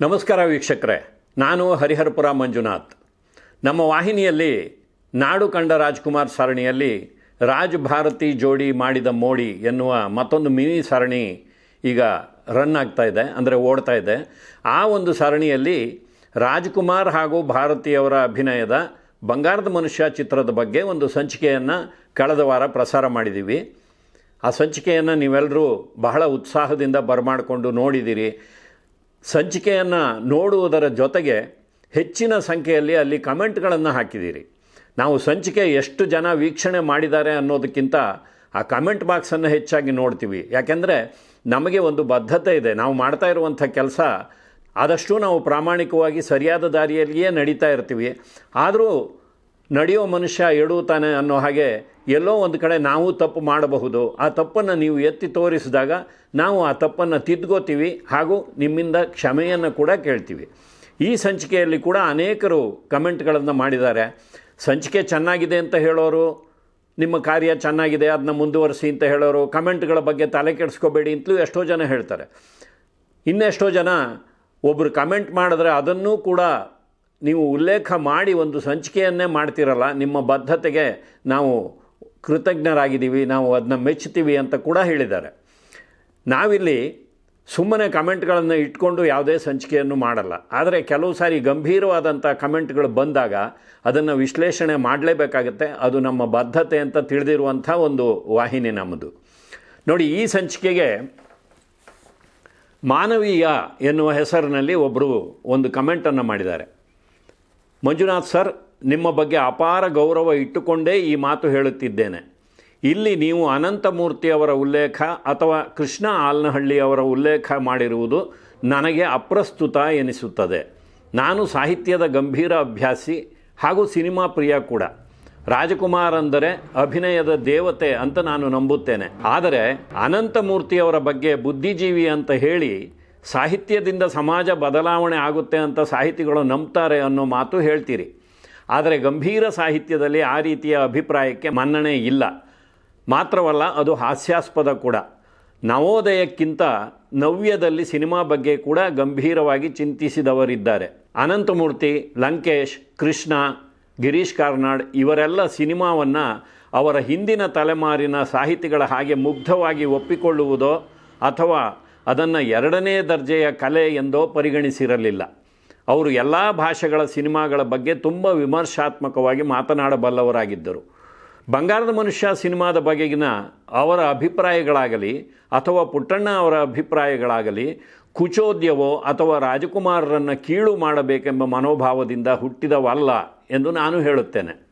ನಮಸ್ಕಾರ ವೀಕ್ಷಕರೇ, ನಾನು ಹರಿಹರಪುರ ಮಂಜುನಾಥ್. ನಮ್ಮ ವಾಹಿನಿಯಲ್ಲಿ ನಾಡು ಕಂಡ ರಾಜ್ಕುಮಾರ್ ಸರಣಿಯಲ್ಲಿ ರಾಜ್ ಭಾರತಿ ಜೋಡಿ ಮಾಡಿದ ಮೋಡಿ ಎನ್ನುವ ಮತ್ತೊಂದು ಮಿನಿ ಸರಣಿ ಈಗ ರನ್ ಆಗ್ತಾ ಇದೆ, ಅಂದರೆ ಓಡ್ತಾ ಇದೆ. ಆ ಒಂದು ಸರಣಿಯಲ್ಲಿ ರಾಜ್ಕುಮಾರ್ ಹಾಗೂ ಭಾರತಿಯವರ ಅಭಿನಯದ ಬಂಗಾರದ ಮನುಷ್ಯ ಚಿತ್ರದ ಬಗ್ಗೆ ಒಂದು ಸಂಚಿಕೆಯನ್ನು ಕಳೆದ ವಾರ ಪ್ರಸಾರ ಮಾಡಿದ್ದೀವಿ ಆ ಸಂಚಿಕೆಯನ್ನು ನೀವೆಲ್ಲರೂ ಬಹಳ ಉತ್ಸಾಹದಿಂದ ಬರಮಾಡಿಕೊಂಡು ನೋಡಿದ್ದೀರಿ ಸಂಚಿಕೆಯನ್ನು ನೋಡುವುದರ ಜೊತೆಗೆ ಹೆಚ್ಚಿನ ಸಂಖ್ಯೆಯಲ್ಲಿ ಅಲ್ಲಿ ಕಮೆಂಟ್ಗಳನ್ನು ಹಾಕಿದ್ದೀರಿ. ನಾವು ಸಂಚಿಕೆ ಎಷ್ಟು ಜನ ವೀಕ್ಷಣೆ ಮಾಡಿದ್ದಾರೆ ಅನ್ನೋದಕ್ಕಿಂತ ಆ ಕಮೆಂಟ್ ಬಾಕ್ಸನ್ನು ಹೆಚ್ಚಾಗಿ ನೋಡ್ತೀವಿ. ಯಾಕೆಂದರೆ ನಮಗೆ ಒಂದು ಬದ್ಧತೆ ಇದೆ. ನಾವು ಮಾಡ್ತಾ ಇರುವಂಥ ಕೆಲಸ ಆದಷ್ಟು ನಾವು ಪ್ರಾಮಾಣಿಕವಾಗಿ ಸರಿಯಾದ ದಾರಿಯಲ್ಲಿಯೇ ನಡೀತಾ ಇರ್ತೀವಿ. ಆದರೂ ನಡೆಯೋ ಮನುಷ್ಯ ಎಡುತ್ತಾನೆ ಅನ್ನೋ ಹಾಗೆ ಎಲ್ಲೋ ಒಂದು ಕಡೆ ನಾವು ತಪ್ಪು ಮಾಡಬಹುದು. ಆ ತಪ್ಪನ್ನು ನೀವು ಎತ್ತಿ ತೋರಿಸಿದಾಗ ನಾವು ಆ ತಪ್ಪನ್ನು ತಿದ್ಕೋತೀವಿ ಹಾಗೂ ನಿಮ್ಮಿಂದ ಕ್ಷಮೆಯನ್ನು ಕೂಡ ಕೇಳ್ತೀವಿ. ಈ ಸಂಚಿಕೆಯಲ್ಲಿ ಕೂಡ ಅನೇಕರು ಕಮೆಂಟ್ಗಳನ್ನು ಮಾಡಿದ್ದಾರೆ. ಸಂಚಿಕೆ ಚೆನ್ನಾಗಿದೆ ಅಂತ ಹೇಳೋರು, ನಿಮ್ಮ ಕಾರ್ಯ ಚೆನ್ನಾಗಿದೆ ಅದನ್ನ ಮುಂದುವರಿಸಿ ಅಂತ ಹೇಳೋರು, ಕಮೆಂಟ್ಗಳ ಬಗ್ಗೆ ತಲೆ ಕೆಡಿಸ್ಕೋಬೇಡಿ ಅಂತಲೂ ಎಷ್ಟೋ ಜನ ಹೇಳ್ತಾರೆ. ಇನ್ನೆಷ್ಟೋ ಜನ ಒಬ್ಬರು ಕಮೆಂಟ್ ಮಾಡಿದ್ರೆ ಅದನ್ನೂ ಕೂಡ ನೀವು ಉಲ್ಲೇಖ ಮಾಡಿ ಒಂದು ಸಂಚಿಕೆಯನ್ನೇ ಮಾಡ್ತಿರಲ್ಲ, ನಿಮ್ಮ ಬದ್ಧತೆಗೆ ನಾವು ಕೃತಜ್ಞರಾಗಿದ್ದೀವಿ, ನಾವು ಅದನ್ನ ಮೆಚ್ಚುತ್ತೀವಿ ಅಂತ ಕೂಡ ಹೇಳಿದ್ದಾರೆ. ನಾವಿಲ್ಲಿ ಸುಮ್ಮನೆ ಕಮೆಂಟ್ಗಳನ್ನು ಇಟ್ಕೊಂಡು ಯಾವುದೇ ಸಂಚಿಕೆಯನ್ನು ಮಾಡಲ್ಲ. ಆದರೆ ಕೆಲವು ಸಾರಿ ಗಂಭೀರವಾದಂಥ ಕಮೆಂಟ್ಗಳು ಬಂದಾಗ ಅದನ್ನು ವಿಶ್ಲೇಷಣೆ ಮಾಡಲೇಬೇಕಾಗತ್ತೆ. ಅದು ನಮ್ಮ ಬದ್ಧತೆ ಅಂತ ತಿಳಿದಿರುವಂಥ ಒಂದು ವಾಹಿನಿ ನಮ್ಮದು. ನೋಡಿ, ಈ ಸಂಚಿಕೆಗೆ ಮಾನವೀಯ ಎನ್ನುವ ಹೆಸರಿನಲ್ಲಿ ಒಬ್ಬರು ಒಂದು ಕಮೆಂಟನ್ನು ಮಾಡಿದ್ದಾರೆ. ಮಂಜುನಾಥ್ ಸರ್, ನಿಮ್ಮ ಬಗ್ಗೆ ಅಪಾರ ಗೌರವ ಇಟ್ಟುಕೊಂಡೇ ಈ ಮಾತು ಹೇಳುತ್ತಿದ್ದೇನೆ. ಇಲ್ಲಿ ನೀವು ಅನಂತಮೂರ್ತಿಯವರ ಉಲ್ಲೇಖ ಅಥವಾ ಕೃಷ್ಣ ಆಲ್ನಹಳ್ಳಿಯವರ ಉಲ್ಲೇಖ ಮಾಡಿರುವುದು ನನಗೆ ಅಪ್ರಸ್ತುತ ಎನಿಸುತ್ತದೆ. ನಾನು ಸಾಹಿತ್ಯದ ಗಂಭೀರ ಅಭ್ಯಾಸಿ ಹಾಗೂ ಸಿನಿಮಾ ಪ್ರಿಯ ಕೂಡ. ರಾಜಕುಮಾರ್ ಅಂದರೆ ಅಭಿನಯದ ದೇವತೆ ಅಂತ ನಾನು ನಂಬುತ್ತೇನೆ. ಆದರೆ ಅನಂತಮೂರ್ತಿಯವರ ಬಗ್ಗೆ ಬುದ್ಧಿಜೀವಿ ಅಂತ ಹೇಳಿ ಸಾಹಿತ್ಯದಿಂದ ಸಮಾಜ ಬದಲಾವಣೆ ಆಗುತ್ತೆ ಅಂತ ಸಾಹಿತಿಗಳು ನಂಬ್ತಾರೆ ಅನ್ನೋ ಮಾತು ಹೇಳ್ತೀರಿ. ಆದರೆ ಗಂಭೀರ ಸಾಹಿತ್ಯದಲ್ಲಿ ಆ ರೀತಿಯ ಅಭಿಪ್ರಾಯಕ್ಕೆ ಮನ್ನಣೆ ಇಲ್ಲ. ಮಾತ್ರವಲ್ಲ, ಅದು ಹಾಸ್ಯಾಸ್ಪದ ಕೂಡ. ನವೋದಯಕ್ಕಿಂತ ನವ್ಯದಲ್ಲಿ ಸಿನಿಮಾ ಬಗ್ಗೆ ಕೂಡ ಗಂಭೀರವಾಗಿ ಚಿಂತಿಸಿದವರಿದ್ದಾರೆ. ಅನಂತಮೂರ್ತಿ, ಲಂಕೇಶ್, ಕೃಷ್ಣ, ಗಿರೀಶ್ ಕಾರ್ನಾಡ್ ಇವರೆಲ್ಲ ಸಿನಿಮಾವನ್ನು ಅವರ ಹಿಂದಿನ ತಲೆಮಾರಿನ ಸಾಹಿತಿಗಳ ಹಾಗೆ ಮುಗ್ಧವಾಗಿ ಒಪ್ಪಿಕೊಳ್ಳುವುದೋ ಅಥವಾ ಅದನ್ನು ಎರಡನೇ ದರ್ಜೆಯ ಕಲೆ ಎಂದೋ ಪರಿಗಣಿಸಿರಲಿಲ್ಲ. ಅವರು ಎಲ್ಲ ಭಾಷೆಗಳ ಸಿನಿಮಾಗಳ ಬಗ್ಗೆ ತುಂಬ ವಿಮರ್ಶಾತ್ಮಕವಾಗಿ ಮಾತನಾಡಬಲ್ಲವರಾಗಿದ್ದರು. ಬಂಗಾರದ ಮನುಷ್ಯ ಸಿನಿಮಾದ ಬಗೆಗಿನ ಅವರ ಅಭಿಪ್ರಾಯಗಳಾಗಲಿ ಅಥವಾ ಪುಟ್ಟಣ್ಣ ಅವರ ಅಭಿಪ್ರಾಯಗಳಾಗಲಿ ಕುಚೋದ್ಯವೋ ಅಥವಾ ರಾಜಕುಮಾರರನ್ನು ಕೀಳು ಮಾಡಬೇಕೆಂಬ ಮನೋಭಾವದಿಂದ ಹುಟ್ಟಿದವಲ್ಲ ಎಂದು ನಾನು ಹೇಳುತ್ತೇನೆ.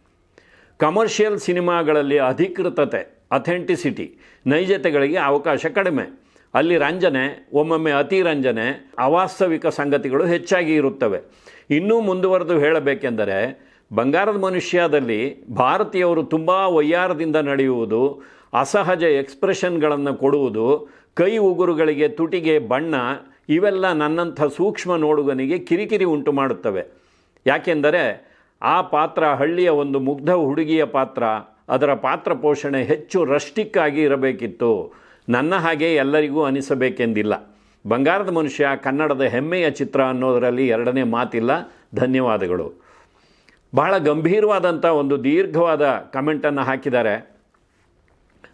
ಕಮರ್ಷಿಯಲ್ ಸಿನಿಮಾಗಳಲ್ಲಿ ಅಧಿಕೃತತೆ, ಅಥೆಂಟಿಸಿಟಿ, ನೈಜತೆಗಳಿಗೆ ಅವಕಾಶ ಕಡಿಮೆ. ಅಲ್ಲಿ ರಂಜನೆ, ಒಮ್ಮೊಮ್ಮೆ ಅತಿ ರಂಜನೆ, ಅವಾಸ್ತವಿಕ ಸಂಗತಿಗಳು ಹೆಚ್ಚಾಗಿ ಇರುತ್ತವೆ. ಇನ್ನೂ ಮುಂದುವರೆದು ಹೇಳಬೇಕೆಂದರೆ, ಬಂಗಾರದ ಮನುಷ್ಯದಲ್ಲಿ ಭಾರತೀಯವರು ತುಂಬ ಒಯ್ಯಾರದಿಂದ ನಡೆಯುವುದು, ಅಸಹಜ ಎಕ್ಸ್ಪ್ರೆಷನ್ಗಳನ್ನು ಕೊಡುವುದು, ಕೈ ಉಗುರುಗಳಿಗೆ ತುಟಿಗೆ ಬಣ್ಣ, ಇವೆಲ್ಲ ನನ್ನಂಥ ಸೂಕ್ಷ್ಮ ನೋಡುಗನಿಗೆ ಕಿರಿಕಿರಿ ಉಂಟು ಮಾಡುತ್ತವೆ. ಯಾಕೆಂದರೆ, ಆ ಪಾತ್ರ ಹಳ್ಳಿಯ ಒಂದು ಮುಗ್ಧ ಹುಡುಗಿಯ ಪಾತ್ರ, ಅದರ ಪಾತ್ರ ಪೋಷಣೆ ಹೆಚ್ಚು ರಸ್ಟಿಕ್ ಆಗಿ ಇರಬೇಕಿತ್ತು. ನನ್ನ ಹಾಗೆ ಎಲ್ಲರಿಗೂ ಅನಿಸಬೇಕೆಂದಿಲ್ಲ. ಬಂಗಾರದ ಮನುಷ್ಯ, ಕನ್ನಡದ ಹೆಮ್ಮೆಯ ಚಿತ್ರ ಅನ್ನೋದರಲ್ಲಿ ಎರಡನೇ ಮಾತಿಲ್ಲ. ಧನ್ಯವಾದಗಳು. ಬಹಳ ಗಂಭೀರವಾದಂಥ ಒಂದು ದೀರ್ಘವಾದ ಕಮೆಂಟನ್ನು ಹಾಕಿದ್ದಾರೆ.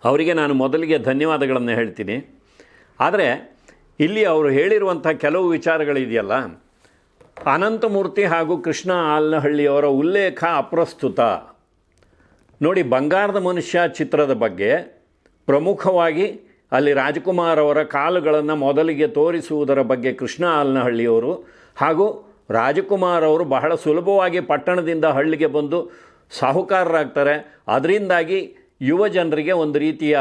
ಅವರಿಗೆ ನಾನು ಮೊದಲಿಗೆ ಧನ್ಯವಾದಗಳನ್ನು ಹೇಳ್ತೀನಿ. ಆದರೆ, ಇಲ್ಲಿ ಅವರು ಹೇಳಿರುವಂಥ ಕೆಲವು ವಿಚಾರಗಳಿದೆಯಲ್ಲ. ಅನಂತಮೂರ್ತಿ ಹಾಗೂ ಕೃಷ್ಣ ಆಲ್ನಹಳ್ಳಿಯವರ ಉಲ್ಲೇಖ ಅಪ್ರಸ್ತುತ. ನೋಡಿ, ಬಂಗಾರದ ಮನುಷ್ಯ ಚಿತ್ರದ ಬಗ್ಗೆ ಪ್ರಮುಖವಾಗಿ ಅಲ್ಲಿ ರಾಜಕುಮಾರ್ ಅವರ ಕಾಲುಗಳನ್ನು ಮೊದಲಿಗೆ ತೋರಿಸುವುದರ ಬಗ್ಗೆ ಕೃಷ್ಣ ಆಲ್ನಹಳ್ಳಿಯವರು ಹಾಗೂ ರಾಜಕುಮಾರ್ ಅವರು ಬಹಳ ಸುಲಭವಾಗಿ ಪಟ್ಟಣದಿಂದ ಹಳ್ಳಿಗೆ ಬಂದು ಸಾಹುಕಾರರಾಗ್ತಾರೆ. ಅದರಿಂದಾಗಿ ಯುವ ಜನರಿಗೆ ಒಂದು ರೀತಿಯ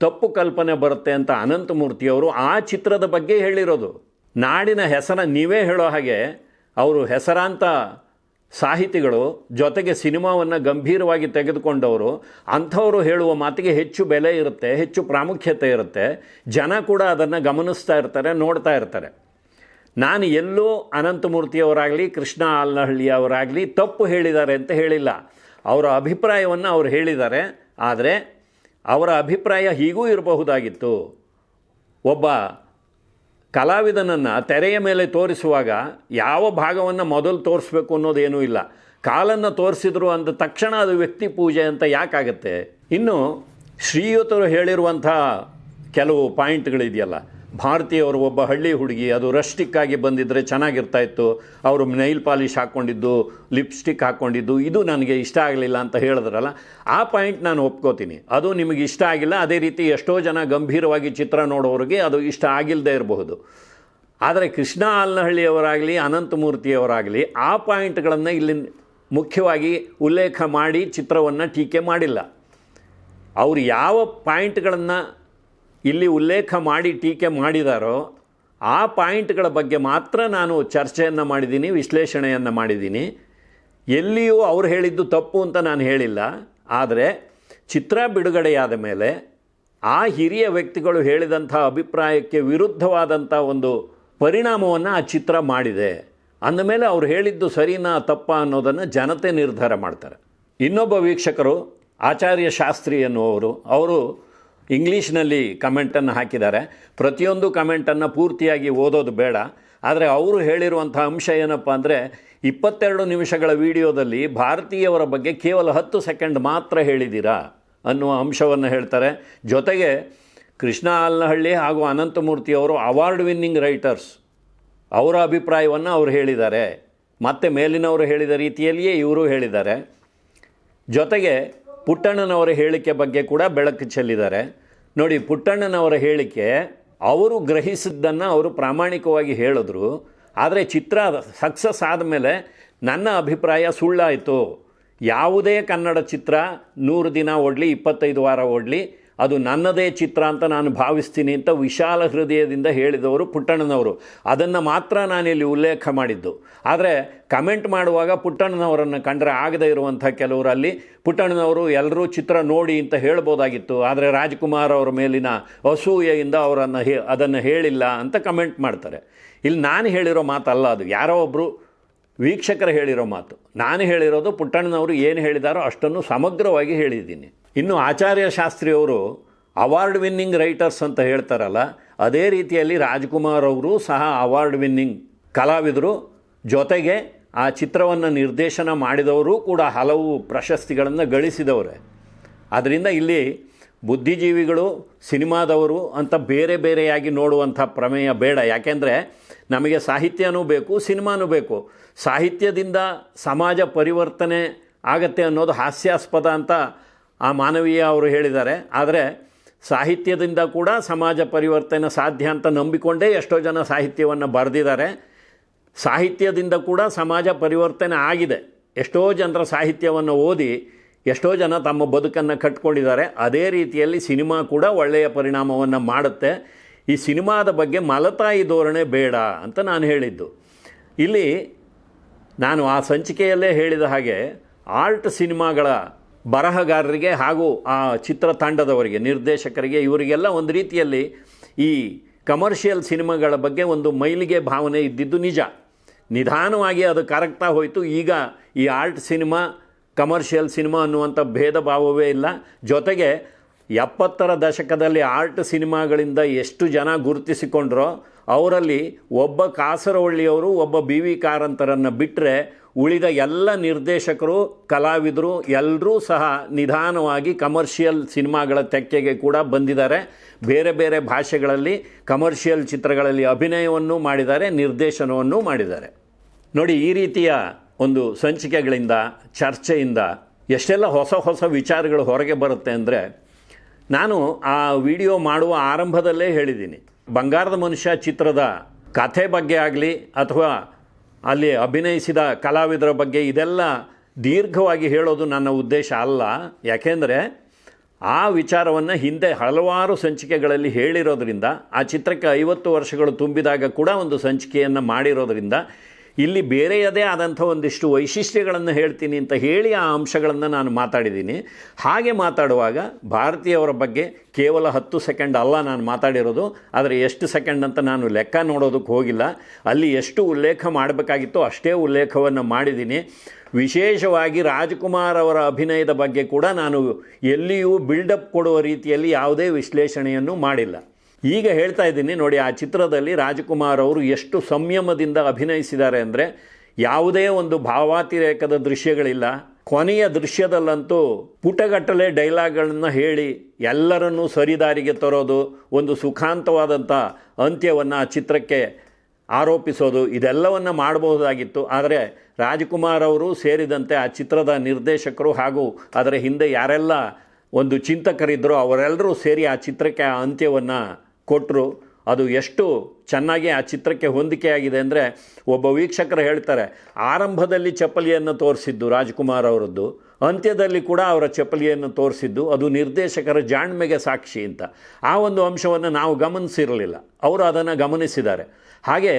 ತಪ್ಪು ಕಲ್ಪನೆ ಬರುತ್ತೆ ಅಂತ ಅನಂತಮೂರ್ತಿಯವರು ಆ ಚಿತ್ರದ ಬಗ್ಗೆ ಹೇಳಿರೋದು. ನಾಡಿನ ಹೆಸರ ನೀವೇ ಹೇಳೋ ಹಾಗೆ ಅವರು ಹೆಸರಾಂತ ಸಾಹಿತಿಗಳು ಜೊತೆಗೆ ಸಿನಿಮಾವನ್ನು ಗಂಭೀರವಾಗಿ ತೆಗೆದುಕೊಂಡವರು, ಅಂಥವರು ಹೇಳುವ ಮಾತಿಗೆ ಹೆಚ್ಚು ಬೆಲೆ ಇರುತ್ತೆ, ಹೆಚ್ಚು ಪ್ರಾಮುಖ್ಯತೆ ಇರುತ್ತೆ. ಜನ ಕೂಡ ಅದನ್ನು ಗಮನಿಸ್ತಾ ಇರ್ತಾರೆ, ನೋಡ್ತಾ ಇರ್ತಾರೆ. ನಾನು ಎಲ್ಲೂ ಅನಂತಮೂರ್ತಿಯವರಾಗಲಿ, ಕೃಷ್ಣ ಆಲ್ನಹಳ್ಳಿಯವರಾಗಲಿ ತಪ್ಪು ಹೇಳಿದ್ದಾರೆ ಅಂತ ಹೇಳಿಲ್ಲ. ಅವರ ಅಭಿಪ್ರಾಯವನ್ನು ಅವರು ಹೇಳಿದ್ದಾರೆ. ಆದರೆ ಅವರ ಅಭಿಪ್ರಾಯ ಹೀಗೂ ಇರಬಹುದಾಗಿತ್ತು. ಒಬ್ಬ ಕಲಾವಿದನನ್ನು ತೆರೆಯ ಮೇಲೆ ತೋರಿಸುವಾಗ ಯಾವ ಭಾಗವನ್ನು ಮೊದಲು ತೋರಿಸ್ಬೇಕು ಅನ್ನೋದೇನೂ ಇಲ್ಲ. ಕಾಲನ್ನು ತೋರಿಸಿದ್ರು ಅಂದ ತಕ್ಷಣ ಅದು ವ್ಯಕ್ತಿ ಪೂಜೆ ಅಂತ ಯಾಕಾಗತ್ತೆ? ಇನ್ನು ಶ್ರೀಯುತರು ಹೇಳಿರುವಂಥ ಕೆಲವು ಪಾಯಿಂಟ್ಗಳಿದೆಯಲ್ಲ ಭಾರತೀಯವರು ಒಬ್ಬ ಹಳ್ಳಿ ಹುಡುಗಿ, ಅದು ರಸ್ಟಿಕ್ಕಾಗಿ ಬಂದಿದ್ದರೆ ಚೆನ್ನಾಗಿರ್ತಾ ಇತ್ತು. ಅವರು ನೈಲ್ ಪಾಲಿಷ್ ಹಾಕ್ಕೊಂಡಿದ್ದು ಲಿಪ್ಸ್ಟಿಕ್ ಹಾಕ್ಕೊಂಡಿದ್ದು ಇದು ನನಗೆ ಇಷ್ಟ ಆಗಲಿಲ್ಲ ಅಂತ ಹೇಳಿದ್ರಲ್ಲ, ಆ ಪಾಯಿಂಟ್ ನಾನು ಒಪ್ಕೋತೀನಿ. ಅದು ನಿಮಗೆ ಇಷ್ಟ ಆಗಿಲ್ಲ, ಅದೇ ರೀತಿ ಎಷ್ಟೋ ಜನ ಗಂಭೀರವಾಗಿ ಚಿತ್ರ ನೋಡೋರಿಗೆ ಅದು ಇಷ್ಟ ಆಗಿಲ್ಲದೆ ಇರಬಹುದು. ಆದರೆ ಕೃಷ್ಣ ಆಲ್ನಹಳ್ಳಿಯವರಾಗಲಿ ಅನಂತಮೂರ್ತಿಯವರಾಗಲಿ, ಆ ಪಾಯಿಂಟ್ಗಳನ್ನು ಇಲ್ಲಿ ಮುಖ್ಯವಾಗಿ ಉಲ್ಲೇಖ ಮಾಡಿ ಚಿತ್ರವನ್ನು ಟೀಕೆ ಮಾಡಿಲ್ಲ. ಅವರು ಯಾವ ಪಾಯಿಂಟ್ಗಳನ್ನು ಇಲ್ಲಿ ಉಲ್ಲೇಖ ಮಾಡಿ ಟೀಕೆ ಮಾಡಿದಾರೋ, ಆ ಪಾಯಿಂಟ್ಗಳ ಬಗ್ಗೆ ಮಾತ್ರ ನಾನು ಚರ್ಚೆಯನ್ನು ಮಾಡಿದ್ದೀನಿ ವಿಶ್ಲೇಷಣೆಯನ್ನು ಮಾಡಿದ್ದೀನಿ ಎಲ್ಲಿಯೂ ಅವ್ರು ಹೇಳಿದ್ದು ತಪ್ಪು ಅಂತ ನಾನು ಹೇಳಿಲ್ಲ. ಆದರೆ ಚಿತ್ರ ಬಿಡುಗಡೆಯಾದ ಮೇಲೆ ಆ ಹಿರಿಯ ವ್ಯಕ್ತಿಗಳು ಹೇಳಿದಂಥ ಅಭಿಪ್ರಾಯಕ್ಕೆ ವಿರುದ್ಧವಾದಂಥ ಒಂದು ಪರಿಣಾಮವನ್ನು ಆ ಚಿತ್ರ ಮಾಡಿದೆ. ಅಂದಮೇಲೆ ಅವ್ರು ಹೇಳಿದ್ದು ಸರಿನಾ ತಪ್ಪ ಅನ್ನೋದನ್ನು ಜನತೆ ನಿರ್ಧಾರ ಮಾಡ್ತಾರೆ. ಇನ್ನೊಬ್ಬ ವೀಕ್ಷಕರು, ಆಚಾರ್ಯ ಶಾಸ್ತ್ರಿ ಎನ್ನುವರು ಅವರು ಇಂಗ್ಲೀಷ್ನಲ್ಲಿ ಕಮೆಂಟನ್ನು ಹಾಕಿದ್ದಾರೆ. ಪ್ರತಿಯೊಂದು ಕಮೆಂಟನ್ನು ಪೂರ್ತಿಯಾಗಿ ಓದೋದು ಬೇಡ. ಆದರೆ ಅವರು ಹೇಳಿರುವಂಥ ಅಂಶ ಏನಪ್ಪ ಅಂದರೆ, ಇಪ್ಪತ್ತೆರಡು ನಿಮಿಷಗಳ ವಿಡಿಯೋದಲ್ಲಿ ಭಾರತೀಯವರ ಬಗ್ಗೆ ಕೇವಲ ಹತ್ತು ಸೆಕೆಂಡ್ ಮಾತ್ರ ಹೇಳಿದ್ದೀರಾ ಅನ್ನುವ ಅಂಶವನ್ನು ಹೇಳ್ತಾರೆ. ಜೊತೆಗೆ ಕೃಷ್ಣ ಆಲ್ನಹಳ್ಳಿ ಹಾಗೂ ಅನಂತಮೂರ್ತಿಯವರು ಅವಾರ್ಡ್ ವಿನ್ನಿಂಗ್ ರೈಟರ್ಸ್ ಅವರ ಅಭಿಪ್ರಾಯವನ್ನು ಅವರು ಹೇಳಿದ್ದಾರೆ. ಮತ್ತೆ ಮೇಲಿನವರು ಹೇಳಿದ ರೀತಿಯಲ್ಲಿಯೇ ಇವರು ಹೇಳಿದ್ದಾರೆ. ಜೊತೆಗೆ ಪುಟ್ಟಣ್ಣನವರ ಹೇಳಿಕೆ ಬಗ್ಗೆ ಕೂಡ ಬೆಳಕು ಚೆಲ್ಲಿದ್ದಾರೆ. ನೋಡಿ, ಪುಟ್ಟಣ್ಣನವರ ಹೇಳಿಕೆ, ಅವರು ಗ್ರಹಿಸಿದ್ದನ್ನು ಅವರು ಪ್ರಾಮಾಣಿಕವಾಗಿ ಹೇಳಿದ್ರು. ಆದರೆ ಚಿತ್ರ ಸಕ್ಸಸ್ ಆದಮೇಲೆ ನನ್ನ ಅಭಿಪ್ರಾಯ ಸುಳ್ಳಾಯಿತು. ಯಾವುದೇ ಕನ್ನಡ ಚಿತ್ರ ನೂರು ದಿನ ಓಡಲಿ, ಇಪ್ಪತ್ತೈದು ವಾರ ಓಡಲಿ ಅದು ನನ್ನದೇ ಚಿತ್ರ ಅಂತ ನಾನು ಭಾವಿಸ್ತೀನಿ ಅಂತ ವಿಶಾಲ ಹೃದಯದಿಂದ ಹೇಳಿದವರು ಪುಟ್ಟಣ್ಣನವರು. ಅದನ್ನು ಮಾತ್ರ ನಾನಿಲ್ಲಿ ಉಲ್ಲೇಖ ಮಾಡಿದ್ದು. ಆದರೆ ಕಮೆಂಟ್ ಮಾಡುವಾಗ ಪುಟ್ಟಣ್ಣನವರನ್ನು ಕಂಡರೆ ಆಗದೇ ಇರುವಂಥ ಕೆಲವರಲ್ಲಿ ಪುಟ್ಟಣ್ಣನವರು ಎಲ್ಲರೂ ಚಿತ್ರ ನೋಡಿ ಅಂತ ಹೇಳ್ಬೋದಾಗಿತ್ತು. ಆದರೆ ರಾಜ್ಕುಮಾರ್ ಅವರ ಮೇಲಿನ ಅಸೂಯೆಯಿಂದ ಅವರನ್ನು ಹೇ, ಅದನ್ನು ಹೇಳಿಲ್ಲ ಅಂತ ಕಮೆಂಟ್ ಮಾಡ್ತಾರೆ. ಇಲ್ಲಿ ನಾನು ಹೇಳಿರೋ ಮಾತಲ್ಲ ಅದು. ಯಾರೋ ಒಬ್ಬರು ವೀಕ್ಷಕರು ಹೇಳಿರೋ ಮಾತು. ನಾನು ಹೇಳಿರೋದು ಪುಟ್ಟಣ್ಣನವರು ಏನು ಹೇಳಿದಾರೋ ಅಷ್ಟನ್ನು ಸಮಗ್ರವಾಗಿ ಹೇಳಿದ್ದೀನಿ. ಇನ್ನು ಆಚಾರ್ಯ ಶಾಸ್ತ್ರಿಯವರು ಅವಾರ್ಡ್ ವಿನ್ನಿಂಗ್ ರೈಟರ್ಸ್ ಅಂತ ಹೇಳ್ತಾರಲ್ಲ, ಅದೇ ರೀತಿಯಲ್ಲಿ ರಾಜ್ಕುಮಾರ್ ಅವರು ಸಹ ಅವಾರ್ಡ್ ವಿನ್ನಿಂಗ್ ಕಲಾವಿದರು. ಜೊತೆಗೆ ಆ ಚಿತ್ರವನ್ನು ನಿರ್ದೇಶನ ಮಾಡಿದವರು ಕೂಡ ಹಲವು ಪ್ರಶಸ್ತಿಗಳನ್ನು ಗಳಿಸಿದವರೇ. ಆದ್ದರಿಂದ ಇಲ್ಲಿ ಬುದ್ಧಿಜೀವಿಗಳು, ಸಿನಿಮಾದವರು ಅಂತ ಬೇರೆ ಬೇರೆಯಾಗಿ ನೋಡುವಂಥ ಪ್ರಮೇಯ ಬೇಡ. ಯಾಕೆಂದರೆ ನಮಗೆ ಸಾಹಿತ್ಯನೂ ಬೇಕು, ಸಿನಿಮಾನೂ ಬೇಕು. ಸಾಹಿತ್ಯದಿಂದ ಸಮಾಜ ಪರಿವರ್ತನೆ ಆಗತ್ತೆ ಅನ್ನೋದು ಹಾಸ್ಯಾಸ್ಪದ ಅಂತ ಆ ಮಾನವೀಯ ಅವರು ಹೇಳಿದ್ದಾರೆ. ಆದರೆ ಸಾಹಿತ್ಯದಿಂದ ಕೂಡ ಸಮಾಜ ಪರಿವರ್ತನೆ ಸಾಧ್ಯ ಅಂತ ನಂಬಿಕೊಂಡೇ ಎಷ್ಟೋ ಜನ ಸಾಹಿತ್ಯವನ್ನು ಬರೆದಿದ್ದಾರೆ. ಸಾಹಿತ್ಯದಿಂದ ಕೂಡ ಸಮಾಜ ಪರಿವರ್ತನೆ ಆಗಿದೆ. ಎಷ್ಟೋ ಜನರ ಸಾಹಿತ್ಯವನ್ನು ಓದಿ ಎಷ್ಟೋ ಜನ ತಮ್ಮ ಬದುಕನ್ನು ಕಟ್ಕೊಂಡಿದ್ದಾರೆ. ಅದೇ ರೀತಿಯಲ್ಲಿ ಸಿನಿಮಾ ಕೂಡ ಒಳ್ಳೆಯ ಪರಿಣಾಮವನ್ನು ಮಾಡುತ್ತೆ. ಈ ಸಿನಿಮಾದ ಬಗ್ಗೆ ಮಲತಾಯಿ ಧೋರಣೆ ಬೇಡ ಅಂತ ನಾನು ಹೇಳಿದ್ದು. ಇಲ್ಲಿ ನಾನು ಆ ಸಂಚಿಕೆಯಲ್ಲೇ ಹೇಳಿದ ಹಾಗೆ ಆರ್ಟ್ ಸಿನಿಮಾಗಳ ಬರಹಗಾರರಿಗೆ ಹಾಗೂ ಆ ಚಿತ್ರತಂಡದವರಿಗೆ, ನಿರ್ದೇಶಕರಿಗೆ ಇವರಿಗೆಲ್ಲ ಒಂದು ರೀತಿಯಲ್ಲಿ ಈ ಕಮರ್ಷಿಯಲ್ ಸಿನಿಮಾಗಳ ಬಗ್ಗೆ ಒಂದು ಮೈಲಿಗೆ ಭಾವನೆ ಇದ್ದಿದ್ದು ನಿಜ. ನಿಧಾನವಾಗಿ ಅದು ಕರಗ್ತಾ ಹೋಯಿತು. ಈಗ ಈ ಆರ್ಟ್ ಸಿನಿಮಾ, ಕಮರ್ಷಿಯಲ್ ಸಿನಿಮಾ ಅನ್ನುವಂಥ ಭೇದ ಭಾವವೇ ಇಲ್ಲ. ಜೊತೆಗೆ ಎಪ್ಪತ್ತರ ದಶಕದಲ್ಲಿ ಆರ್ಟ್ ಸಿನಿಮಾಗಳಿಂದ ಎಷ್ಟು ಜನ ಗುರುತಿಸಿಕೊಂಡ್ರೋ, ಅವರಲ್ಲಿ ಒಬ್ಬ ಕಾಸರವಳ್ಳಿಯವರು, ಒಬ್ಬ ಬಿ ವಿ ಕಾರಂತರನ್ನು ಬಿಟ್ಟರೆ ಉಳಿದ ಎಲ್ಲ ನಿರ್ದೇಶಕರು, ಕಲಾವಿದರು ಎಲ್ಲರೂ ಸಹ ನಿಧಾನವಾಗಿ ಕಮರ್ಷಿಯಲ್ ಸಿನಿಮಾಗಳ ತೆಕ್ಕೆಗೆ ಕೂಡ ಬಂದಿದ್ದಾರೆ. ಬೇರೆ ಬೇರೆ ಭಾಷೆಗಳಲ್ಲಿ ಕಮರ್ಷಿಯಲ್ ಚಿತ್ರಗಳಲ್ಲಿ ಅಭಿನಯವನ್ನು ಮಾಡಿದ್ದಾರೆ, ನಿರ್ದೇಶನವನ್ನು ಮಾಡಿದ್ದಾರೆ. ನೋಡಿ, ಈ ರೀತಿಯ ಒಂದು ಸಂಚಿಕೆಗಳಿಂದ, ಚರ್ಚೆಯಿಂದ ಎಷ್ಟೆಲ್ಲ ಹೊಸ ಹೊಸ ವಿಚಾರಗಳು ಹೊರಗೆ ಬರುತ್ತೆ ಅಂದರೆ, ನಾನು ಆ ವಿಡಿಯೋ ಮಾಡುವ ಆರಂಭದಲ್ಲೇ ಹೇಳಿದ್ದೀನಿ. ಬಂಗಾರದ ಮನುಷ್ಯ ಚಿತ್ರದ ಕಥೆ ಬಗ್ಗೆ ಆಗಲಿ ಅಥವಾ ಅಲ್ಲಿ ಅಭಿನಯಿಸಿದ ಕಲಾವಿದರ ಬಗ್ಗೆ ಇದೆಲ್ಲ ದೀರ್ಘವಾಗಿ ಹೇಳೋದು ನನ್ನ ಉದ್ದೇಶ ಅಲ್ಲ. ಯಾಕೆಂದರೆ ಆ ವಿಚಾರವನ್ನು ಹಿಂದೆ ಹಲವಾರು ಸಂಚಿಕೆಗಳಲ್ಲಿ ಹೇಳಿರೋದ್ರಿಂದ, ಆ ಚಿತ್ರಕ್ಕೆ ಐವತ್ತು ವರ್ಷಗಳು ತುಂಬಿದಾಗ ಕೂಡ ಒಂದು ಸಂಚಿಕೆಯನ್ನು ಮಾಡಿರೋದ್ರಿಂದ ಇಲ್ಲಿ ಬೇರೆಯದೇ ಆದಂಥ ಒಂದಿಷ್ಟು ವೈಶಿಷ್ಟ್ಯಗಳನ್ನು ಹೇಳ್ತೀನಿ ಅಂತ ಹೇಳಿ ಆ ಅಂಶಗಳನ್ನು ನಾನು ಮಾತಾಡಿದ್ದೀನಿ. ಹಾಗೆ ಮಾತಾಡುವಾಗ ಭಾರತೀಯವರ ಬಗ್ಗೆ ಕೇವಲ ಹತ್ತು ಸೆಕೆಂಡ್ ಅಲ್ಲ ನಾನು ಮಾತಾಡಿರೋದು. ಆದರೆ ಎಷ್ಟು ಸೆಕೆಂಡ್ ಅಂತ ನಾನು ಲೆಕ್ಕ ನೋಡೋದಕ್ಕೆ ಹೋಗಿಲ್ಲ. ಅಲ್ಲಿ ಎಷ್ಟು ಉಲ್ಲೇಖ ಮಾಡಬೇಕಾಗಿತ್ತೋ ಅಷ್ಟೇ ಉಲ್ಲೇಖವನ್ನು ಮಾಡಿದ್ದೀನಿ. ವಿಶೇಷವಾಗಿ ರಾಜ್ಕುಮಾರ್ ಅವರ ಅಭಿನಯದ ಬಗ್ಗೆ ಕೂಡ ನಾನು ಎಲ್ಲಿಯೂ ಬಿಲ್ಡಪ್ ಕೊಡುವ ರೀತಿಯಲ್ಲಿ ಯಾವುದೇ ವಿಶ್ಲೇಷಣೆಯನ್ನು ಮಾಡಿಲ್ಲ. ಈಗ ಹೇಳ್ತಾ ಇದ್ದೀನಿ, ನೋಡಿ, ಆ ಚಿತ್ರದಲ್ಲಿ ರಾಜಕುಮಾರ್ ಅವರು ಎಷ್ಟು ಸಂಯಮದಿಂದ ಅಭಿನಯಿಸಿದ್ದಾರೆ ಅಂದರೆ, ಯಾವುದೇ ಒಂದು ಭಾವಾತಿರೇಕದ ದೃಶ್ಯಗಳಿಲ್ಲ. ಕೊನೆಯ ದೃಶ್ಯದಲ್ಲಂತೂ ಪುಟಗಟ್ಟಲೆ ಡೈಲಾಗ್ಗಳನ್ನು ಹೇಳಿ ಎಲ್ಲರನ್ನೂ ಸರಿದಾರಿಗೆ ತರೋದು, ಒಂದು ಸುಖಾಂತವಾದಂಥ ಅಂತ್ಯವನ್ನು ಆ ಚಿತ್ರಕ್ಕೆ ಆರೋಪಿಸೋದು, ಇದೆಲ್ಲವನ್ನು ಮಾಡಬಹುದಾಗಿತ್ತು. ಆದರೆ ರಾಜಕುಮಾರ್ ಅವರು ಸೇರಿದಂತೆ ಆ ಚಿತ್ರದ ನಿರ್ದೇಶಕರು ಹಾಗೂ ಅದರ ಹಿಂದೆ ಯಾರೆಲ್ಲ ಒಂದು ಚಿಂತಕರಿದ್ದರು ಅವರೆಲ್ಲರೂ ಸೇರಿ ಆ ಚಿತ್ರಕ್ಕೆ ಆ ಅಂತ್ಯವನ್ನು ಕೊಟ್ಟರು ಅದು ಎಷ್ಟು ಚೆನ್ನಾಗಿ ಆ ಚಿತ್ರಕ್ಕೆ ಹೊಂದಿಕೆಯಾಗಿದೆ ಅಂದರೆ ಒಬ್ಬ ವೀಕ್ಷಕರು ಹೇಳ್ತಾರೆ, ಆರಂಭದಲ್ಲಿ ಚಪ್ಪಲಿಯನ್ನು ತೋರಿಸಿದ್ದು ರಾಜ್ಕುಮಾರ್ ಅವರದ್ದು, ಅಂತ್ಯದಲ್ಲಿ ಕೂಡ ಅವರ ಚಪ್ಪಲಿಯನ್ನು ತೋರಿಸಿದ್ದು ಅದು ನಿರ್ದೇಶಕರ ಜಾಣ್ಮೆಗೆ ಸಾಕ್ಷಿ ಅಂತ. ಆ ಒಂದು ಅಂಶವನ್ನು ನಾವು ಗಮನಿಸಿರಲಿಲ್ಲ, ಅವರು ಅದನ್ನು ಗಮನಿಸಿದ್ದಾರೆ. ಹಾಗೆ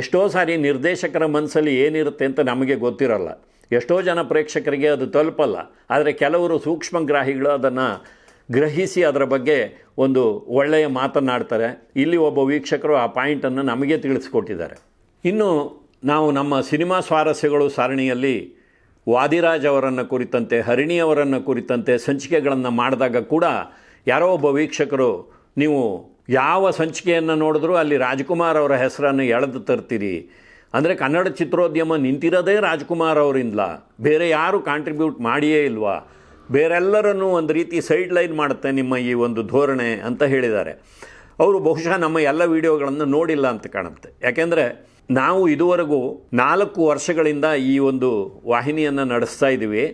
ಎಷ್ಟೋ ಸಾರಿ ನಿರ್ದೇಶಕರ ಮನಸ್ಸಲ್ಲಿ ಏನಿರುತ್ತೆ ಅಂತ ನಮಗೆ ಗೊತ್ತಿರಲ್ಲ, ಎಷ್ಟೋ ಜನ ಪ್ರೇಕ್ಷಕರಿಗೆ ಅದು ತಲುಪಲ್ಲ, ಆದರೆ ಕೆಲವರು ಸೂಕ್ಷ್ಮಗ್ರಾಹಿಗಳು ಅದನ್ನು ಗ್ರಹಿಸಿ ಅದರ ಬಗ್ಗೆ ಒಂದು ಒಳ್ಳೆಯ ಮಾತನ್ನಾಡ್ತಾರೆ. ಇಲ್ಲಿ ಒಬ್ಬ ವೀಕ್ಷಕರು ಆ ಪಾಯಿಂಟನ್ನು ನಮಗೆ ತಿಳಿಸ್ಕೊಟ್ಟಿದ್ದಾರೆ. ಇನ್ನು ನಾವು ನಮ್ಮ ಸಿನಿಮಾ ಸ್ವಾರಸ್ಯಗಳು ಸಾರಣಿಯಲ್ಲಿ ವಾದಿರಾಜ್ ಅವರನ್ನು ಕುರಿತಂತೆ ಹರಿಣಿಯವರನ್ನು ಕುರಿತಂತೆ ಸಂಚಿಕೆಗಳನ್ನು ಮಾಡಿದಾಗ ಕೂಡ ಯಾರೋ ಒಬ್ಬ ವೀಕ್ಷಕರು, ನೀವು ಯಾವ ಸಂಚಿಕೆಯನ್ನು ನೋಡಿದ್ರೂ ಅಲ್ಲಿ ರಾಜ್ಕುಮಾರ್ ಅವರ ಹೆಸರನ್ನು ಎಳೆದು ತರ್ತೀರಿ. ಅಂದರೆ ಕನ್ನಡ ಚಿತ್ರೋದ್ಯಮ ನಿಂತಿರೋದೇ ರಾಜ್ಕುಮಾರ್ ಅವರಿಂದ ಬೇರೆ ಯಾರು ಕಾಂಟ್ರಿಬ್ಯೂಟ್ ಮಾಡಿಯೇ ಇಲ್ವಾ? ಬೇರೆಲ್ಲರನ್ನೂ ಒಂದು ರೀತಿ ಸೈಡ್ ಲೈನ್ ಮಾಡುತ್ತೆ ನಿಮ್ಮ ಈ ಒಂದು ಧೋರಣೆ ಅಂತ ಹೇಳಿದ್ದಾರೆ. ಅವರು ಬಹುಶಃ ನಮ್ಮ ಎಲ್ಲ ವಿಡಿಯೋಗಳನ್ನು ನೋಡಿಲ್ಲ ಅಂತ ಕಾಣುತ್ತೆ. ಯಾಕೆಂದರೆ ನಾವು ಇದುವರೆಗೂ ನಾಲ್ಕು ವರ್ಷಗಳಿಂದ ಈ ಒಂದು ವಾಹಿನಿಯನ್ನು ನಡೆಸ್ತಾ ಇದ್ದೀವಿ.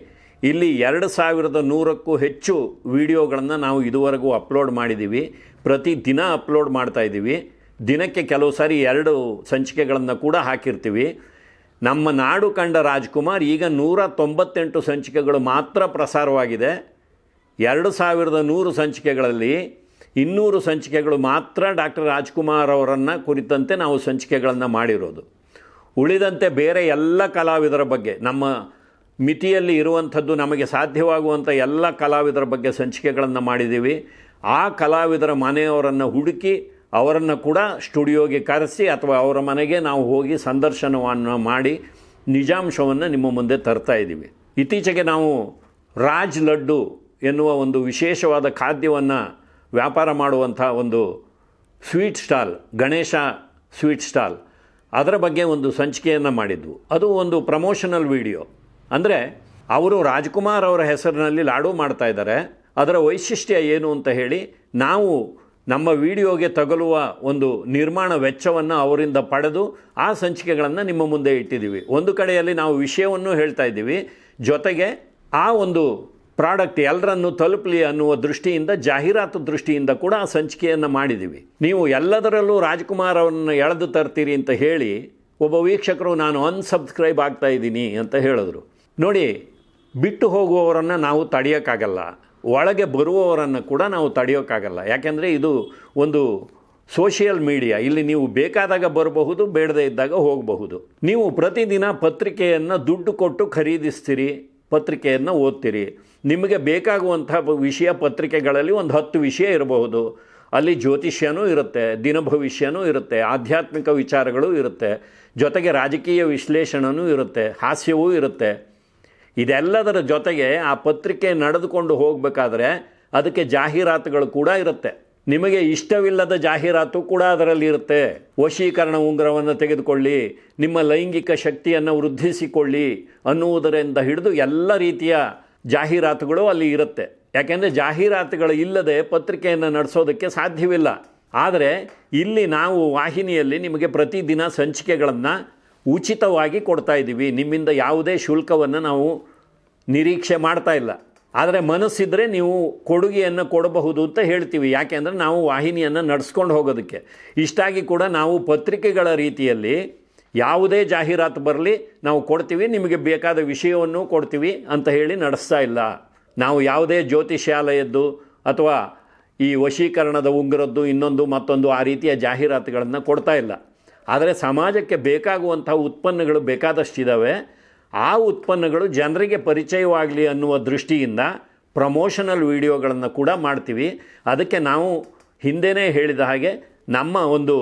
ಇಲ್ಲಿ ಎರಡು ಸಾವಿರದ ನೂರಕ್ಕೂ ಹೆಚ್ಚು ವಿಡಿಯೋಗಳನ್ನು ನಾವು ಇದುವರೆಗೂ ಅಪ್ಲೋಡ್ ಮಾಡಿದ್ದೀವಿ. ಪ್ರತಿ ದಿನ ಅಪ್ಲೋಡ್ ಮಾಡ್ತಾ ಇದ್ದೀವಿ. ದಿನಕ್ಕೆ ಕೆಲವು ಸಾರಿ ಎರಡು ಸಂಚಿಕೆಗಳನ್ನು ಕೂಡ ಹಾಕಿರ್ತೀವಿ. ನಮ್ಮ ನಾಡು ಕಂಡ ರಾಜ್ಕುಮಾರ್ ಈಗ ನೂರ ತೊಂಬತ್ತೆಂಟು ಸಂಚಿಕೆಗಳು ಮಾತ್ರ ಪ್ರಸಾರವಾಗಿದೆ. ಎರಡು ಸಾವಿರದ ನೂರು ಸಂಚಿಕೆಗಳಲ್ಲಿ ಇನ್ನೂರು ಸಂಚಿಕೆಗಳು ಮಾತ್ರ ಡಾಕ್ಟರ್ ರಾಜ್ಕುಮಾರ್ ಅವರನ್ನು ಕುರಿತಂತೆ ನಾವು ಸಂಚಿಕೆಗಳನ್ನು ಮಾಡಿರೋದು. ಉಳಿದಂತೆ ಬೇರೆ ಎಲ್ಲ ಕಲಾವಿದರ ಬಗ್ಗೆ, ನಮ್ಮ ಮಿತಿಯಲ್ಲಿ ಇರುವಂಥದ್ದು ನಮಗೆ ಸಾಧ್ಯವಾಗುವಂಥ ಎಲ್ಲ ಕಲಾವಿದರ ಬಗ್ಗೆ ಸಂಚಿಕೆಗಳನ್ನು ಮಾಡಿದ್ದೀವಿ. ಆ ಕಲಾವಿದರ ಮನೆಯವರನ್ನು ಹುಡುಕಿ ಅವರನ್ನು ಕೂಡ ಸ್ಟುಡಿಯೋಗೆ ಕರೆಸಿ ಅಥವಾ ಅವರ ಮನೆಗೆ ನಾವು ಹೋಗಿ ಸಂದರ್ಶನವನ್ನು ಮಾಡಿ ನಿಜಾಂಶವನ್ನು ನಿಮ್ಮ ಮುಂದೆ ತರ್ತಾ ಇದ್ದೀವಿ. ಇತ್ತೀಚೆಗೆ ನಾವು ರಾಜ್ ಲಡ್ಡು ಎನ್ನುವ ಒಂದು ವಿಶೇಷವಾದ ಖಾದ್ಯವನ್ನು ವ್ಯಾಪಾರ ಮಾಡುವಂಥ ಒಂದು sweet stall, Ganesha sweet stall, ಅದರ ಬಗ್ಗೆ ಒಂದು ಸಂಚಿಕೆಯನ್ನು ಮಾಡಿದ್ವು. ಅದು ಒಂದು ಪ್ರಮೋಷನಲ್ ವಿಡಿಯೋ. ಅಂದರೆ ಅವರು ರಾಜ್ಕುಮಾರ್ ಅವರ ಹೆಸರಿನಲ್ಲಿ ಲಾಡು ಮಾಡ್ತಾ ಇದ್ದಾರೆ. ಅದರ ವೈಶಿಷ್ಟ್ಯ ಏನು ಅಂತ ಹೇಳಿ ನಾವು ನಮ್ಮ ವಿಡಿಯೋಗೆ ತಗಲುವ ಒಂದು ನಿರ್ಮಾಣ ವೆಚ್ಚವನ್ನು ಅವರಿಂದ ಪಡೆದು ಆ ಸಂಚಿಕೆಗಳನ್ನು ನಿಮ್ಮ ಮುಂದೆ ಇಟ್ಟಿದ್ದೀವಿ. ಒಂದು ಕಡೆಯಲ್ಲಿ ನಾವು ವಿಷಯವನ್ನು ಹೇಳ್ತಾ ಇದ್ದೀವಿ. ಜೊತೆಗೆ ಆ ಒಂದು ಪ್ರಾಡಕ್ಟ್ ಎಲ್ಲರನ್ನು ತಲುಪಲಿ ಅನ್ನುವ ದೃಷ್ಟಿಯಿಂದ, ಜಾಹೀರಾತು ದೃಷ್ಟಿಯಿಂದ ಕೂಡ ಆ ಸಂಚಿಕೆಯನ್ನು ಮಾಡಿದ್ದೀವಿ. ನೀವು ಎಲ್ಲದರಲ್ಲೂ ರಾಜ್ಕುಮಾರ್ ಅವರನ್ನು ಎಳೆದು ತರ್ತೀರಿ ಅಂತ ಹೇಳಿ ಒಬ್ಬ ವೀಕ್ಷಕರು, ನಾನು ಅನ್ಸಬ್ಸ್ಕ್ರೈಬ್ ಆಗ್ತಾ ಇದ್ದೀನಿ ಅಂತ ಹೇಳಿದ್ರು. ನೋಡಿ, ಬಿಟ್ಟು ಹೋಗುವವರನ್ನು ನಾವು ತಡೆಯೋಕ್ಕಾಗಲ್ಲ. ಒಳಗೆ ಬರುವವರನ್ನು ಕೂಡ ನಾವು ತಡೆಯೋಕ್ಕಾಗಲ್ಲ. ಯಾಕೆಂದರೆ ಇದು ಒಂದು ಸೋಷಿಯಲ್ ಮೀಡಿಯಾ. ಇಲ್ಲಿ ನೀವು ಬೇಕಾದಾಗ ಬರಬಹುದು, ಬೇಡದೇ ಇದ್ದಾಗ ಹೋಗಬಹುದು. ನೀವು ಪ್ರತಿದಿನ ಪತ್ರಿಕೆಯನ್ನು ದುಡ್ಡು ಕೊಟ್ಟು ಖರೀದಿಸ್ತೀರಿ, ಪತ್ರಿಕೆಯನ್ನು ಓದ್ತೀರಿ. ನಿಮಗೆ ಬೇಕಾಗುವಂಥ ವಿಷಯ ಪತ್ರಿಕೆಗಳಲ್ಲಿ ಒಂದು ಹತ್ತು ವಿಷಯ ಇರಬಹುದು. ಅಲ್ಲಿ ಜ್ಯೋತಿಷ್ಯನೂ ಇರುತ್ತೆ, ದಿನ ಭವಿಷ್ಯನೂ ಇರುತ್ತೆ, ಆಧ್ಯಾತ್ಮಿಕ ವಿಚಾರಗಳು ಇರುತ್ತೆ, ಜೊತೆಗೆ ರಾಜಕೀಯ ವಿಶ್ಲೇಷಣೆಯೂ ಇರುತ್ತೆ, ಹಾಸ್ಯವೂ ಇರುತ್ತೆ. ಇದೆಲ್ಲದರ ಜೊತೆಗೆ ಆ ಪತ್ರಿಕೆ ನಡೆದುಕೊಂಡು ಹೋಗಬೇಕಾದ್ರೆ ಅದಕ್ಕೆ ಜಾಹೀರಾತುಗಳು ಕೂಡ ಇರುತ್ತೆ. ನಿಮಗೆ ಇಷ್ಟವಿಲ್ಲದ ಜಾಹೀರಾತು ಕೂಡ ಅದರಲ್ಲಿ ಇರುತ್ತೆ. ವಶೀಕರಣ ಉಂಗುರವನ್ನು ತೆಗೆದುಕೊಳ್ಳಿ, ನಿಮ್ಮ ಲೈಂಗಿಕ ಶಕ್ತಿಯನ್ನು ವೃದ್ಧಿಸಿಕೊಳ್ಳಿ ಅನ್ನುವುದರಿಂದ ಹಿಡಿದು ಎಲ್ಲ ರೀತಿಯ ಜಾಹೀರಾತುಗಳು ಅಲ್ಲಿ ಇರುತ್ತೆ. ಯಾಕೆಂದರೆ ಜಾಹೀರಾತುಗಳು ಇಲ್ಲದೆ ಪತ್ರಿಕೆಯನ್ನು ನಡೆಸೋದಕ್ಕೆ ಸಾಧ್ಯವಿಲ್ಲ. ಆದರೆ ಇಲ್ಲಿ ನಾವು ವಾಹಿನಿಯಲ್ಲಿ ನಿಮಗೆ ಪ್ರತಿದಿನ ಸಂಚಿಕೆಗಳನ್ನು ಉಚಿತವಾಗಿ ಕೊಡ್ತಾ ಇದ್ದೀವಿ. ನಿಮ್ಮಿಂದ ಯಾವುದೇ ಶುಲ್ಕವನ್ನು ನಾವು ನಿರೀಕ್ಷೆ ಮಾಡ್ತಾ ಇಲ್ಲ. ಆದರೆ ಮನಸ್ಸಿದ್ರೆ ನೀವು ಕೊಡುಗೆಯನ್ನು ಕೊಡಬಹುದು ಅಂತ ಹೇಳ್ತೀವಿ. ಯಾಕೆಂದರೆ ನಾವು ವಾಹಿನಿಯನ್ನು ನಡೆಸ್ಕೊಂಡು ಹೋಗೋದಕ್ಕೆ. ಇಷ್ಟಾಗಿ ಕೂಡ ನಾವು ಪತ್ರಿಕೆಗಳ ರೀತಿಯಲ್ಲಿ ಯಾವುದೇ ಜಾಹೀರಾತು ಬರಲಿ ನಾವು ಕೊಡ್ತೀವಿ. ನಿಮಗೆ ಬೇಕಾದ ವಿಷಯವನ್ನು ಕೊಡ್ತೀವಿ ಅಂತ ಹೇಳಿ ನಡೆಸ್ತಾ ಇಲ್ಲ. ನಾವು ಯಾವುದೇ ಜ್ಯೋತಿಷ್ಯಾಲಯದ್ದು ಅಥವಾ ಈ ವಶೀಕರಣದ ಉಂಗುರದ್ದು ಇನ್ನೊಂದು ಮತ್ತೊಂದು ಆ ರೀತಿಯ ಜಾಹೀರಾತುಗಳನ್ನು ಕೊಡ್ತಾ ಇಲ್ಲ. ಆದರೆ ಸಮಾಜಕ್ಕೆ ಬೇಕಾಗುವಂಥ ಉತ್ಪನ್ನಗಳು ಬೇಕಾದಷ್ಟಿದ್ದಾವೆ ಆ ಉತ್ಪನ್ನಗಳು ಜನರಿಗೆ ಪರಿಚಯವಾಗಲಿ ಅನ್ನುವ ದೃಷ್ಟಿಯಿಂದ ಪ್ರಮೋಷನಲ್ ವಿಡಿಯೋಗಳನ್ನು ಕೂಡ ಮಾಡ್ತೀವಿ. ಅದಕ್ಕೆ ನಾವು ಹಿಂದೆಯೇ ಹೇಳಿದ ಹಾಗೆ ನಮ್ಮ ಒಂದು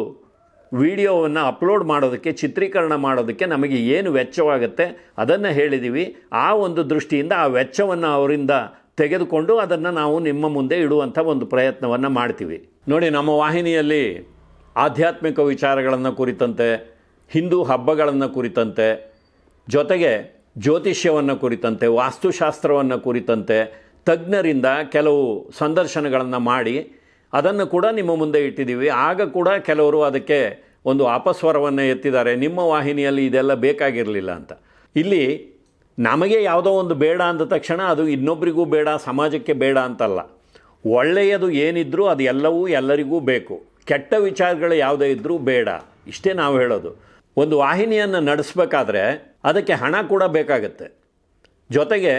ವಿಡಿಯೋವನ್ನು ಅಪ್ಲೋಡ್ ಮಾಡೋದಕ್ಕೆ, ಚಿತ್ರೀಕರಣ ಮಾಡೋದಕ್ಕೆ ನಮಗೆ ಏನು ವೆಚ್ಚವಾಗುತ್ತೆ ಅದನ್ನು ಹೇಳಿದ್ದೀವಿ ಆ ಒಂದು ದೃಷ್ಟಿಯಿಂದ ಆ ವೆಚ್ಚವನ್ನು ಅವರಿಂದ ತೆಗೆದುಕೊಂಡು ಅದನ್ನು ನಾವು ನಿಮ್ಮ ಮುಂದೆ ಇಡುವಂಥ ಒಂದು ಪ್ರಯತ್ನವನ್ನು ಮಾಡ್ತೀವಿ. ನೋಡಿ, ನಮ್ಮ ವಾಹಿನಿಯಲ್ಲಿ ಆಧ್ಯಾತ್ಮಿಕ ವಿಚಾರಗಳನ್ನು ಕುರಿತಂತೆ, ಹಿಂದೂ ಹಬ್ಬಗಳನ್ನು ಕುರಿತಂತೆ, ಜೊತೆಗೆ ಜ್ಯೋತಿಷ್ಯವನ್ನು ಕುರಿತಂತೆ, ವಾಸ್ತುಶಾಸ್ತ್ರವನ್ನು ಕುರಿತಂತೆ ತಜ್ಞರಿಂದ ಕೆಲವು ಸಂದರ್ಶನಗಳನ್ನು ಮಾಡಿ ಅದನ್ನು ಕೂಡ ನಿಮ್ಮ ಮುಂದೆ ಇಟ್ಟಿದ್ದೀವಿ. ಆಗ ಕೂಡ ಕೆಲವರು ಅದಕ್ಕೆ ಒಂದು ಅಪಸ್ವರವನ್ನು ಎತ್ತಿದ್ದಾರೆ. ನಿಮ್ಮ ವಾಹಿನಿಯಲ್ಲಿ ಇದೆಲ್ಲ ಬೇಕಾಗಿರಲಿಲ್ಲ ಅಂತ. ಇಲ್ಲಿ ನಮಗೆ ಯಾವುದೋ ಒಂದು ಬೇಡ ಅಂದ ತಕ್ಷಣ ಅದು ಇನ್ನೊಬ್ಬರಿಗೂ ಬೇಡ, ಸಮಾಜಕ್ಕೆ ಬೇಡ ಅಂತಲ್ಲ. ಒಳ್ಳೆಯದು ಏನಿದ್ರೂ ಅದು ಎಲ್ಲವೂ ಎಲ್ಲರಿಗೂ ಬೇಕು. ಕೆಟ್ಟ ವಿಚಾರಗಳು ಯಾವುದೇ ಇದ್ದರೂ ಬೇಡ. ಇಷ್ಟೇ ನಾವು ಹೇಳೋದು. ಒಂದು ವಾಹಿನಿಯನ್ನು ನಡೆಸಬೇಕಾದ್ರೆ ಅದಕ್ಕೆ ಹಣ ಕೂಡ ಬೇಕಾಗತ್ತೆ. ಜೊತೆಗೆ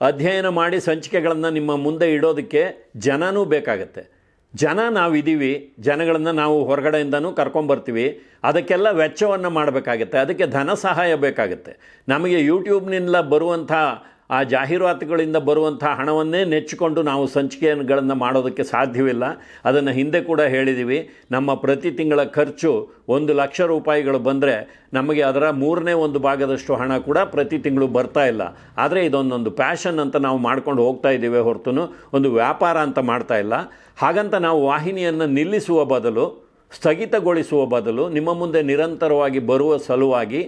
ಅಧ್ಯಯನ ಮಾಡಿ ಸಂಚಿಕೆಗಳನ್ನು ನಿಮ್ಮ ಮುಂದೆ ಇಡೋದಕ್ಕೆ ಜನನೂ ಬೇಕಾಗತ್ತೆ. ಜನ ನಾವಿದ್ದೀವಿ ಜನಗಳನ್ನು ನಾವು ಹೊರಗಡೆಯಿಂದನೂ ಕರ್ಕೊಂಬರ್ತೀವಿ, ಅದಕ್ಕೆಲ್ಲ ವೆಚ್ಚವನ್ನು ಮಾಡಬೇಕಾಗತ್ತೆ, ಅದಕ್ಕೆ ಧನ ಸಹಾಯ ಬೇಕಾಗುತ್ತೆ. ನಮಗೆ ಯೂಟ್ಯೂಬ್ನಿಂದ ಬರುವಂಥ ಆ ಜಾಹೀರಾತುಗಳಿಂದ ಬರುವಂಥ ಹಣವನ್ನೇ ನೆಚ್ಚಿಕೊಂಡು ನಾವು ಸಂಚಿಕೆಗಳನ್ನು ಮಾಡೋದಕ್ಕೆ ಸಾಧ್ಯವಿಲ್ಲ. ಅದನ್ನು ಹಿಂದೆ ಕೂಡ ಹೇಳಿದ್ದೀವಿ ನಮ್ಮ ಪ್ರತಿ ತಿಂಗಳ ಖರ್ಚು ಒಂದು ಲಕ್ಷ ರೂಪಾಯಿಗಳು ಬಂದರೆ ನಮಗೆ ಅದರ ಮೂರನೇ ಒಂದು ಭಾಗದಷ್ಟು ಹಣ ಕೂಡ ಪ್ರತಿ ತಿಂಗಳು ಬರ್ತಾ ಇಲ್ಲ. ಆದರೆ ಇದೊಂದೊಂದು ಪ್ಯಾಷನ್ ಅಂತ ನಾವು ಮಾಡ್ಕೊಂಡು ಹೋಗ್ತಾ ಇದ್ದೀವಿ ಹೊರತು ಒಂದು ವ್ಯಾಪಾರ ಅಂತ ಮಾಡ್ತಾ ಇಲ್ಲ. ಹಾಗಂತ ನಾವು ವಾಹಿನಿಯನ್ನು ನಿಲ್ಲಿಸುವ ಬದಲು, ಸ್ಥಗಿತಗೊಳಿಸುವ ಬದಲು ನಿಮ್ಮ ಮುಂದೆ ನಿರಂತರವಾಗಿ ಬರುವ ಸಲುವಾಗಿ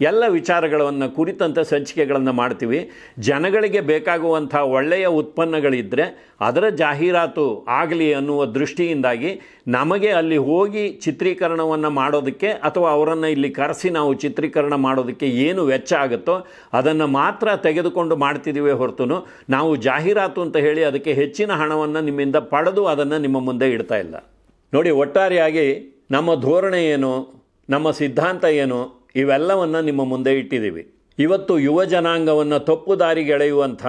ಎಲ್ಲ ವಿಚಾರಗಳನ್ನು ಕುರಿತಂತೆ ಸಂಚಿಕೆಗಳನ್ನು ಮಾಡ್ತೀವಿ. ಜನಗಳಿಗೆ ಬೇಕಾಗುವಂಥ ಒಳ್ಳೆಯ ಉತ್ಪನ್ನಗಳಿದ್ದರೆ ಅದರ ಜಾಹೀರಾತು ಆಗಲಿ ಅನ್ನುವ ದೃಷ್ಟಿಯಿಂದಾಗಿ ನಮಗೆ ಅಲ್ಲಿ ಹೋಗಿ ಚಿತ್ರೀಕರಣವನ್ನು ಮಾಡೋದಕ್ಕೆ ಅಥವಾ ಅವರನ್ನು ಇಲ್ಲಿ ಕರೆಸಿ ನಾವು ಚಿತ್ರೀಕರಣ ಮಾಡೋದಕ್ಕೆ ಏನು ವೆಚ್ಚ ಆಗುತ್ತೋ ಅದನ್ನು ಮಾತ್ರ ತೆಗೆದುಕೊಂಡು ಮಾಡ್ತಿದ್ದೀವಿ ಹೊರತು ನಾವು ಜಾಹೀರಾತು ಅಂತ ಹೇಳಿ ಅದಕ್ಕೆ ಹೆಚ್ಚಿನ ಹಣವನ್ನು ನಿಮ್ಮಿಂದ ಪಡೆದು ಅದನ್ನು ನಿಮ್ಮ ಮುಂದೆ ಇಡ್ತಾ ಇಲ್ಲ. ನೋಡಿ, ಒಟ್ಟಾರೆಯಾಗಿ ನಮ್ಮ ಧೋರಣೆ ಏನು, ನಮ್ಮ ಸಿದ್ಧಾಂತ ಏನು ಇವೆಲ್ಲವನ್ನು ನಿಮ್ಮ ಮುಂದೆ ಇಟ್ಟಿದ್ದೀವಿ. ಇವತ್ತು ಯುವ ಜನಾಂಗವನ್ನು ತಪ್ಪು ದಾರಿಗೆ ಎಳೆಯುವಂಥ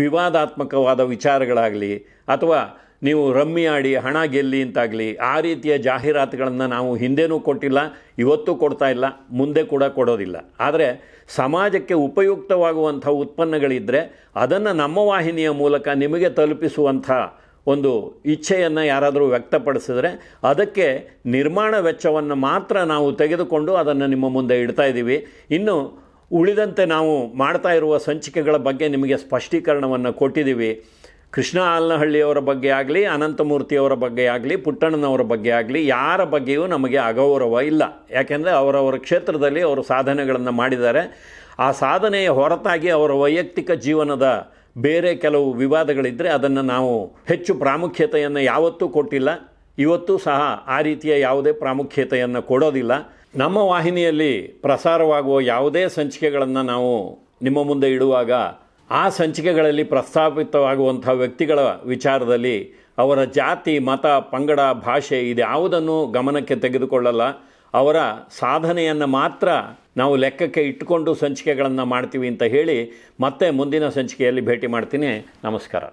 ವಿವಾದಾತ್ಮಕವಾದ ವಿಚಾರಗಳಾಗಲಿ, ಅಥವಾ ನೀವು ರಮ್ಮಿ ಆಡಿ, ಹಣ ಗೆಲ್ಲಿ ಅಂತಾಗಲಿ, ಆ ರೀತಿಯ ಜಾಹೀರಾತುಗಳನ್ನು ನಾವು ಹಿಂದೆನೂ ಕೊಟ್ಟಿಲ್ಲ, ಇವತ್ತು ಕೊಡ್ತಾ ಇಲ್ಲ, ಮುಂದೆ ಕೂಡ ಕೊಡೋದಿಲ್ಲ. ಆದರೆ ಸಮಾಜಕ್ಕೆ ಉಪಯುಕ್ತವಾಗುವಂಥ ಉತ್ಪನ್ನಗಳಿದ್ದರೆ ಅದನ್ನು ನಮ್ಮ ವಾಹಿನಿಯ ಮೂಲಕ ನಿಮಗೆ ತಲುಪಿಸುವಂಥ ಒಂದು ಇಚ್ಛೆಯನ್ನು ಯಾರಾದರೂ ವ್ಯಕ್ತಪಡಿಸಿದರೆ ಅದಕ್ಕೆ ನಿರ್ಮಾಣ ವೆಚ್ಚವನ್ನು ಮಾತ್ರ ನಾವು ತೆಗೆದುಕೊಂಡು ಅದನ್ನು ನಿಮ್ಮ ಮುಂದೆ ಇಡ್ತಾ ಇದ್ದೀವಿ. ಇನ್ನು ಉಳಿದಂತೆ ನಾವು ಮಾಡ್ತಾ ಇರುವ ಸಂಚಿಕೆಗಳ ಬಗ್ಗೆ ನಿಮಗೆ ಸ್ಪಷ್ಟೀಕರಣವನ್ನು ಕೊಟ್ಟಿದ್ದೀವಿ. ಕೃಷ್ಣ ಆಲ್ನಹಳ್ಳಿಯವರ ಬಗ್ಗೆ ಆಗಲಿ, ಅನಂತಮೂರ್ತಿಯವರ ಬಗ್ಗೆ ಆಗಲಿ, ಪುಟ್ಟಣ್ಣನವರ ಬಗ್ಗೆ ಆಗಲಿ, ಯಾರ ಬಗ್ಗೆಯೂ ನಮಗೆ ಅಗೌರವ ಇಲ್ಲ. ಯಾಕೆಂದರೆ ಅವರವರ ಕ್ಷೇತ್ರದಲ್ಲಿ ಅವರು ಸಾಧನೆಗಳನ್ನು ಮಾಡಿದ್ದಾರೆ. ಆ ಸಾಧನೆಯ ಹೊರತಾಗಿ ಅವರ ವೈಯಕ್ತಿಕ ಜೀವನದ ಬೇರೆ ಕೆಲವು ವಿವಾದಗಳಿದ್ದರೆ ಅದನ್ನು ನಾವು ಹೆಚ್ಚು ಪ್ರಾಮುಖ್ಯತೆಯನ್ನು ಯಾವತ್ತೂ ಕೊಟ್ಟಿಲ್ಲ. ಇವತ್ತು ಸಹ ಆ ರೀತಿಯ ಯಾವುದೇ ಪ್ರಾಮುಖ್ಯತೆಯನ್ನು ಕೊಡೋದಿಲ್ಲ. ನಮ್ಮ ವಾಹಿನಿಯಲ್ಲಿ ಪ್ರಸಾರವಾಗುವ ಯಾವುದೇ ಸಂಚಿಕೆಗಳನ್ನು ನಾವು ನಿಮ್ಮ ಮುಂದೆ ಇಡುವಾಗ ಆ ಸಂಚಿಕೆಗಳಲ್ಲಿ ಪ್ರಸ್ತಾಪಿತವಾಗುವಂಥ ವ್ಯಕ್ತಿಗಳ ವಿಚಾರದಲ್ಲಿ ಅವರ ಜಾತಿ, ಮತ, ಪಂಗಡ, ಭಾಷೆ ಇದ್ಯಾವುದನ್ನು ಗಮನಕ್ಕೆ ತೆಗೆದುಕೊಳ್ಳಲ್ಲ. ಅವರ ಸಾಧನೆಯನ್ನು ಮಾತ್ರ ನಾವು ಲೆಕ್ಕಕ್ಕೆ ಇಟ್ಟುಕೊಂಡು ಸಂಚಿಕೆಗಳನ್ನು ಮಾಡ್ತೀವಿ ಅಂತ ಹೇಳಿ ಮತ್ತೆ ಮುಂದಿನ ಸಂಚಿಕೆಯಲ್ಲಿ ಭೇಟಿ ಮಾಡ್ತೀನಿ. ನಮಸ್ಕಾರ.